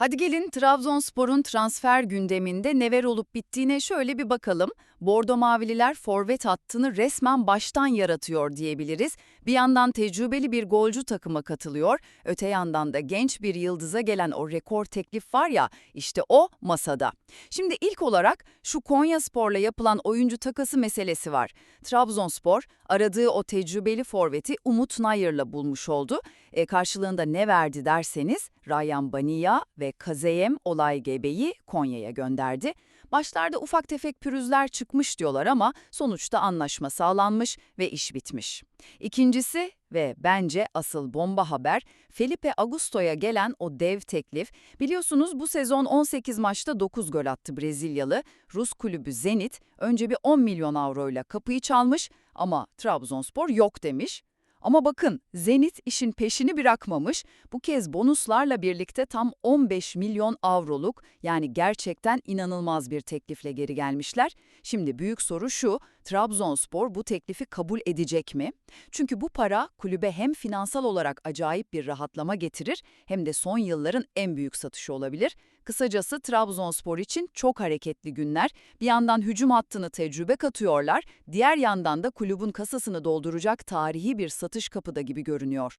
Hadi gelin Trabzonspor'un transfer gündeminde neler olup bittiğine şöyle bir bakalım. Bordo Mavililer forvet hattını resmen baştan yaratıyor diyebiliriz. Bir yandan tecrübeli bir golcü takıma katılıyor, öte yandan da genç bir yıldıza gelen o rekor teklif var ya, işte o masada. Şimdi ilk olarak şu Konyaspor'la yapılan oyuncu takası meselesi var. Trabzonspor aradığı o tecrübeli forveti Umut Nayır'la bulmuş oldu. E, karşılığında ne verdi derseniz Ryan Bania ve Kazeyem Olay Gebe'yi Konya'ya gönderdi. Başlarda ufak tefek pürüzler çıkmış diyorlar ama sonuçta anlaşma sağlanmış ve iş bitmiş. İkincisi ve bence asıl bomba haber Felipe Augusto'ya gelen o dev teklif. Biliyorsunuz bu sezon 18 maçta 9 gol attı Brezilyalı. Rus kulübü Zenit önce bir 10 milyon avroyla kapıyı çalmış ama Trabzonspor yok demiş. Ama bakın Zenit işin peşini bırakmamış. Bu kez bonuslarla birlikte tam 15 milyon avroluk yani gerçekten inanılmaz bir teklifle geri gelmişler. Şimdi büyük soru şu, Trabzonspor bu teklifi kabul edecek mi? Çünkü bu para kulübe hem finansal olarak acayip bir rahatlama getirir hem de son yılların en büyük satışı olabilir. Kısacası Trabzonspor için çok hareketli günler. Bir yandan hücum hattını tecrübe katıyorlar, diğer yandan da kulübün kasasını dolduracak tarihi bir satış kapıda gibi görünüyor.